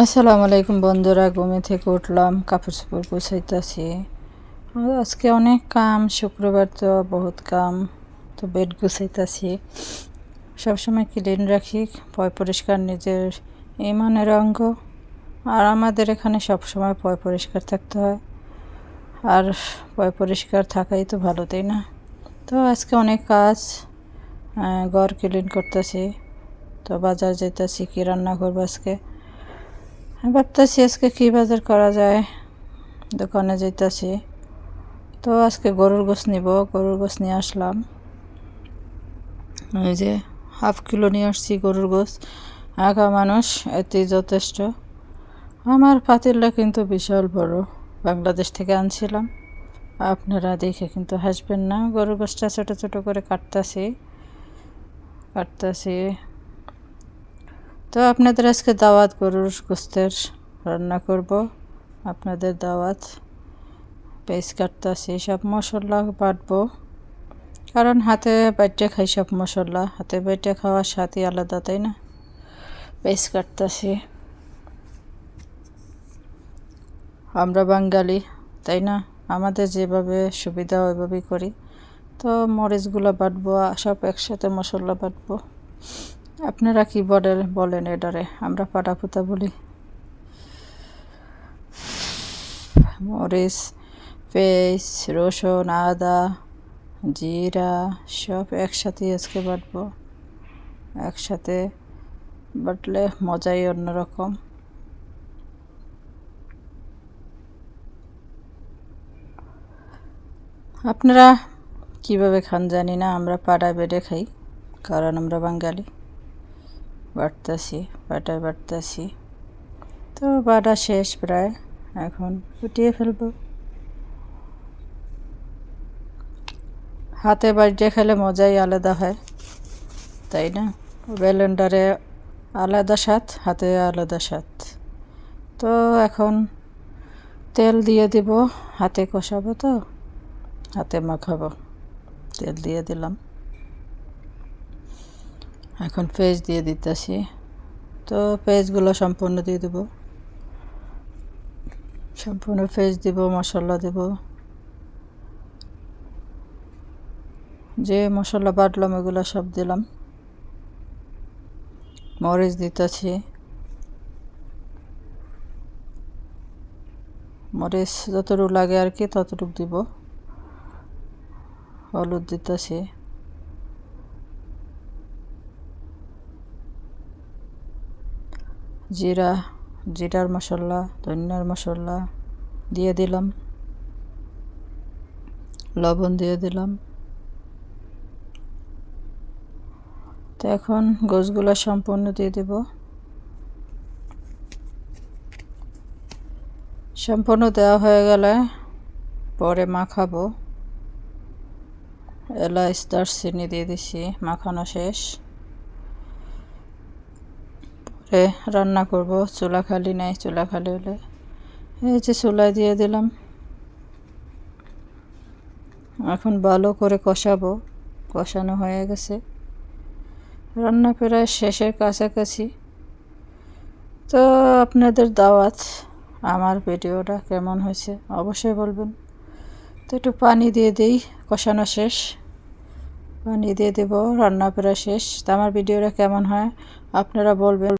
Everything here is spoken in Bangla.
আসসালামু আলাইকুম বন্ধুরা ঘুমে থেকে উঠলাম, কাপড় চোপড় গুছাইতেছি। আজকে অনেক কাম, শুক্রবার তো বহুত কাম, তো বেড গুছাইতেছি। সবসময় ক্লিন রাখি, পয় পরিষ্কার নিজের ইমানের অঙ্গ। আর আমাদের এখানে সবসময় পয় পরিষ্কার থাকতে হয়। আর পয় পরিষ্কার থাকাই তো ভালো, তাই না? তো আজকে অনেক কাজ ঘর ক্লিন করতেছি। তো বাজার যেতেছি কি রান্না করব আজকে? ভাবতেছি আজকে কী বাজার করা যায়? দোকানে যেতেছি তো আজকে গরুর গোস নিব, গরুর গোস নিয়ে আসলাম। এই যে হাফ কিলো নিয়ে আসছি গরুর গোস একা মানুষ, এতেই যথেষ্ট। আমার পাতিলটা কিন্তু বিশাল বড়। বাংলাদেশ থেকে আনছিলাম। আপনারা দেখে কিন্তু হাসবেন না। গরুর গোসটা ছোটো ছোটো করে কাটতাছি। কাটতাছি তো আপনাদের আজকে দাওয়াত গরুর গোস্তের রান্না করব। আপনাদের দাওয়াত পেস্ট কাটতেছি, সব মশলা বাটবো। কারণ হাতে বাইটে খাই সব মশলা, হাতে বাইটে খাওয়ার স্বাদই আলাদা, তাই না? পেস্ট কাটতেছি। আমরা বাঙালি, তাই না? আমাদের যেভাবে সুবিধা ওইভাবেই করি। তো মরিচগুলো বাটবো, সব একসাথে মশলা বাটবো। আপনারা কি বলেন বলেন এডারে, আমরা পাটাপুতা বলি। মরিচ পেঁয়াজ রসুন, আদা, জিরা, সব একসাথে আজকে বাটবো। একসাথে বাটলে মজাই অন্যরকম। আপনারা কীভাবে খান জানি না, আমরা পাড়া বেড়ে খাই, কারণ আমরা বাঙালি। বাটতেছি বাটায় বাটতেছি তো বাটা শেষ প্রায়, এখন ফুটিয়ে ফেলব। হাতে বাড়িতে খেলে মজাই আলাদা হয়, তাই না? ব্যালেন্ডারে আলাদা স্বাদ, হাতে আলাদা স্বাদ। তো এখন তেল দিয়ে দিব, হাতে কষাবো তো, হাতে মাখাবো। তেল দিয়ে দিলাম। এখন পেঁয়াজ দিয়ে দিতেছি। তো পেঁয়াজগুলো সম্পূর্ণ দিয়ে দেব। সম্পূর্ণ পেঁয়াজ দিব, মশলা দেব। যে মশলা বাটলাম এগুলো সব দিলাম। মরিচ দিতেছি। মরিচ যতটুকু লাগে আর কি, ততটুকু দিব। হলুদ দিতেছি। জিরা, জিরার মশলা, ধনিয়ার মশলা দিয়ে দিলাম। লবণ দিয়ে দিলাম। তো এখন গোছগুলো সম্পূর্ণ দিয়ে দেব। সম্পূর্ণ দেওয়া হয়ে গেলে পরে মাখাবো। এলাচ, দারচিনি দিয়ে দিছি, মাখানো শেষ। পরে রান্না করব। চুলা খালি নেই, চুলা খালি হলে এই যে চুলায় দিয়ে দিলাম। এখন ভালো করে কষাবো। কষানো হয়ে গেছে। রান্না প্রায় শেষের কাছাকাছি। তো আপনাদের দাওয়াত, আমার ভিডিওটা কেমন হয়েছে অবশ্যই বলবেন। তো একটু পানি দিয়ে দিই, কষানো শেষ। পানি দিয়ে দেবো, রান্না প্রায় শেষ। তো আমার ভিডিওটা কেমন হয় আপনারা বলবেন।